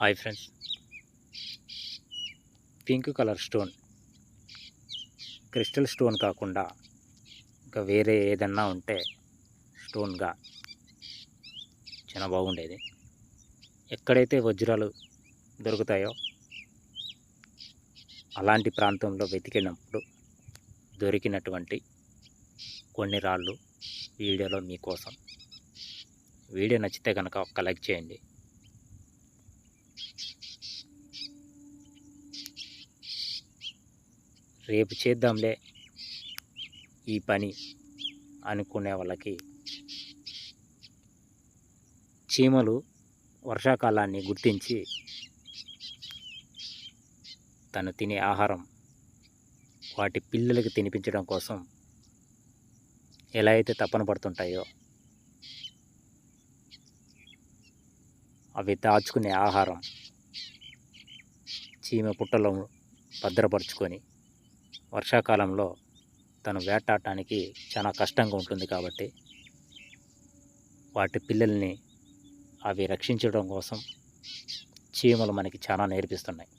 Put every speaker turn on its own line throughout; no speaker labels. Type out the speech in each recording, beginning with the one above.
Hi friends. Pink colour stone. Crystal stone కాకుండా ఇంకా వేరే ఏదన్నా ఉంటే స్టోన్గా చాలా బాగుండేది. ఎక్కడైతే వజ్రాలు దొరుకుతాయో అలాంటి ప్రాంతంలో వెతికినప్పుడు దొరికినటువంటి కొన్ని రాళ్ళు వీడియోలో మీకోసం. వీడియో నచ్చితే కనుక కలెక్ట్ లైక్ చేయండి. రేపు చేద్దాంలే ఈ పని అనుకునే వాళ్ళకి. చీమలు వర్షాకాలాన్ని గుర్తించి తను తినే ఆహారం వాటి పిల్లలకి తినిపించడం కోసం ఎలా అయితే తపన పడుతుంటాయో అవి దాచుకునే ఆహారం. చీమ పుట్టలో భద్రపరుచుకొని వర్షాకాలంలో తను వేటాడటానికి చాలా కష్టంగా ఉంటుంది కాబట్టి వాటి పిల్లల్ని అవి రక్షించడం కోసం చీమలు మనకి చాలా నేర్పిస్తున్నాయి.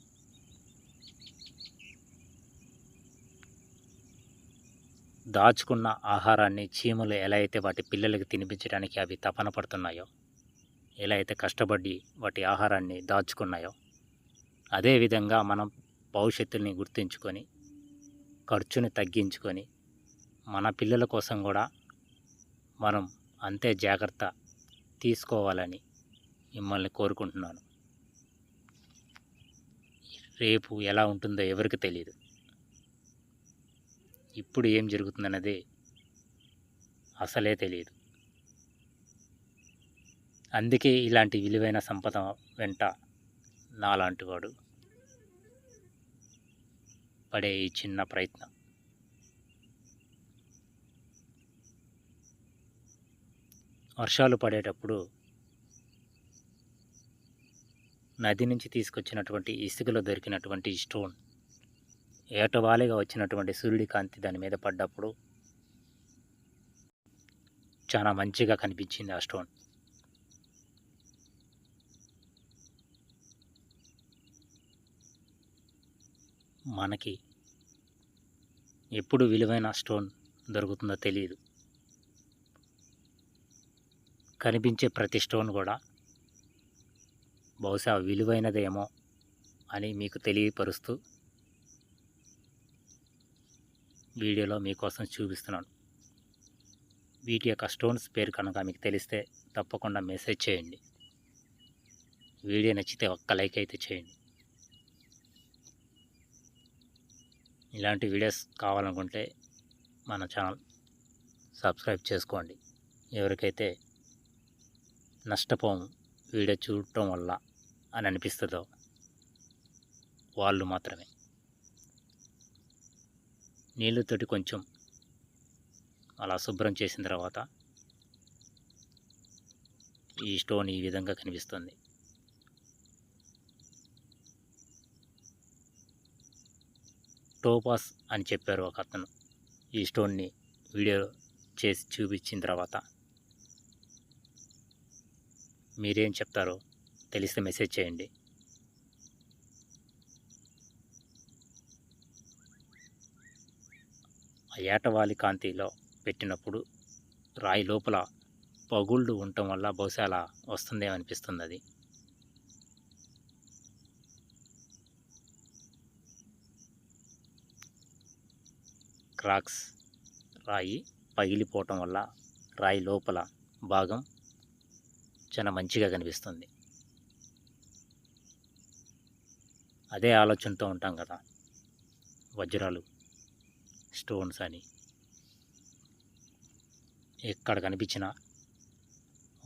దాచుకున్న ఆహారాన్ని చీమలు ఎలా అయితే వాటి పిల్లలకి తినిపించడానికి అవి తపన పడుతున్నాయో ఎలా అయితే కష్టపడి వాటి ఆహారాన్ని దాచుకున్నాయో అదేవిధంగా మనం భవిష్యత్తుని గుర్తుంచుకొని ఖర్చుని తగ్గించుకొని మన పిల్లల కోసం కూడా మనం అంతే జాగ్రత్త తీసుకోవాలని మిమ్మల్ని కోరుకుంటున్నాను. రేపు ఎలా ఉంటుందో ఎవరికి తెలియదు ఇప్పుడు ఏం జరుగుతుందన్నది అసలే తెలియదు అందుకే ఇలాంటి విలువైన సంపద వెంట నాలాంటి వాడు పడే ఈ చిన్న ప్రయత్నం. వర్షాలు పడేటప్పుడు నది నుంచి తీసుకొచ్చినటువంటి ఇసుకలో దొరికినటువంటి స్టోన్ ఏటవాలిగా వచ్చినటువంటి సూర్యుడి కాంతి దాని మీద పడ్డప్పుడు చాలా మంచిగా కనిపించింది ఆ స్టోన్. మనకి ఎప్పుడు విలువైన స్టోన్ దొరుకుతుందో తెలియదు కనిపించే ప్రతి స్టోన్ కూడా బహుశా విలువైనదేమో అని మీకు తెలియపరుస్తూ వీడియోలో మీకోసం చూపిస్తున్నాను. వీటి యొక్క స్టోన్స్ పేరు కనుక మీకు తెలిస్తే తప్పకుండా మెసేజ్ చేయండి. వీడియో నచ్చితే ఒక్క లైక్ అయితే చేయండి. ఇలాంటి వీడియోస్ కావాలనుకుంటే మన ఛానల్ సబ్స్క్రైబ్ చేసుకోండి. ఎవరికైతే నష్టపోము వీడియో చూడటం వల్ల అని అనిపిస్తుందో వాళ్ళు మాత్రమే. నీళ్ళతోటి కొంచెం అలా శుభ్రం చేసిన తర్వాత ఈ స్టోన్ ఈ విధంగా కనిపిస్తుంది. టోపాస్ అని చెప్పారు ఒక అతను ఈ స్టోన్ని వీడియో చేసి చూపించిన తర్వాత. మీరేం చెప్తారో తెలిస్తే మెసేజ్ చేయండి. ఆ ఏటవాలి కాంతిలో పెట్టినప్పుడు రాయి లోపల పగుళ్ళు ఉండటం వల్ల బహుశా అలా వస్తుందేమో అనిపిస్తుంది అది. క్రాక్స్ రాయి పగిలిపోవటం వల్ల రాయి లోపల భాగం చాలా మంచిగా కనిపిస్తుంది. అదే ఆలోచనతో ఉంటాం కదా వజ్రాలు స్టోన్స్ అని. ఎక్కడ కనిపించినా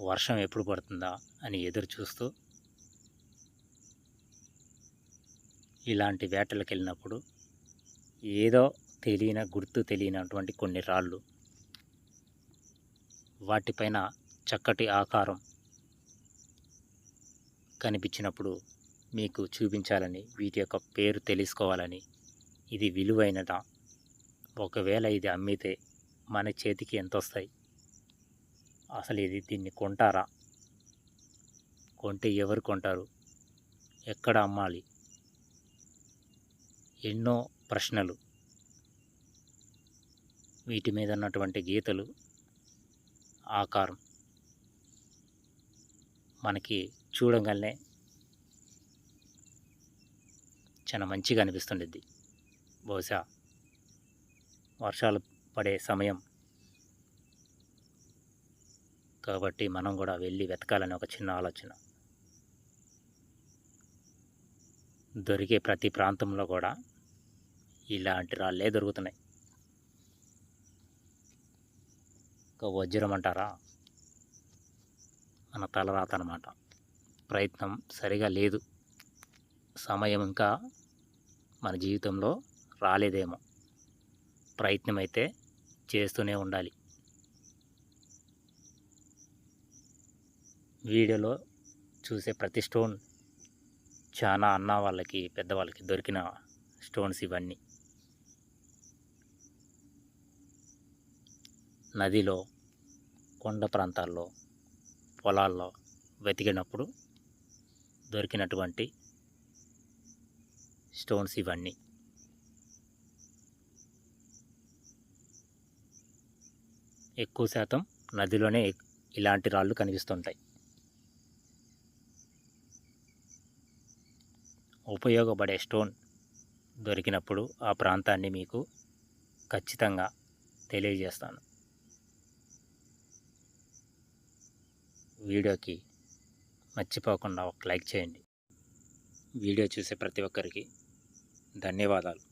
వర్షం ఎప్పుడు పడుతుందా అని ఎదురు చూస్తూ ఇలాంటి వేటలకు వెళ్ళినప్పుడు ఏదో తెలియని గుర్తు తెలియనటువంటి కొన్ని రాళ్ళు. వాటిపైన చక్కటి ఆకారం కనిపించినప్పుడు మీకు చూపించాలని వీటి యొక్క పేరు తెలుసుకోవాలని ఇది విలువైనదా? ఒకవేళ ఇది అమ్మితే మన చేతికి ఎంత వస్తాయి అసలు ఇది దీన్ని కొంటారా? కొంటే ఎవరు కొంటారు? ఎక్కడ అమ్మాలి? ఎన్నో ప్రశ్నలు. వీటి మీద ఉన్నటువంటి గీతలు ఆకారం మనకి చూడగానే చాలా మంచిగా అనిపిస్తుండిద్ది. బహుశా వర్షాలు పడే సమయం. కాబట్టి మనం కూడా వెళ్ళి వెతకాలని ఒక చిన్న ఆలోచన. దొరికే ప్రతి ప్రాంతంలో కూడా ఇలాంటి రాళ్ళే దొరుకుతున్నాయి ఒక వజ్రం అంటారా? మన తలరాత అనమాట ప్రయత్నం సరిగా లేదు. సమయం ఇంకా మన జీవితంలో రాలేదేమో. ప్రయత్నం అయితే చేస్తూనే ఉండాలి. వీడియోలో చూసే ప్రతి స్టోన్ చాలా అన్న వాళ్ళకి పెద్దవాళ్ళకి దొరికిన స్టోన్స్ ఇవన్నీ. నదిలో కొండ ప్రాంతాల్లో పొలాల్లో వెతికినప్పుడు దొరికినటువంటి స్టోన్స్ ఇవన్నీ. ఎక్కువ శాతం నదిలోనే ఇలాంటి రాళ్ళు కనిపిస్తుంటాయి. ఉపయోగపడే స్టోన్ దొరికినప్పుడు ఆ ప్రాంతాన్ని మీకు ఖచ్చితంగా తెలియజేస్తాను. వీడియోకి మర్చిపోకుండా ఒక లైక్ చేయండి. వీడియో చూసే ప్రతి ఒక్కరికి ధన్యవాదాలు.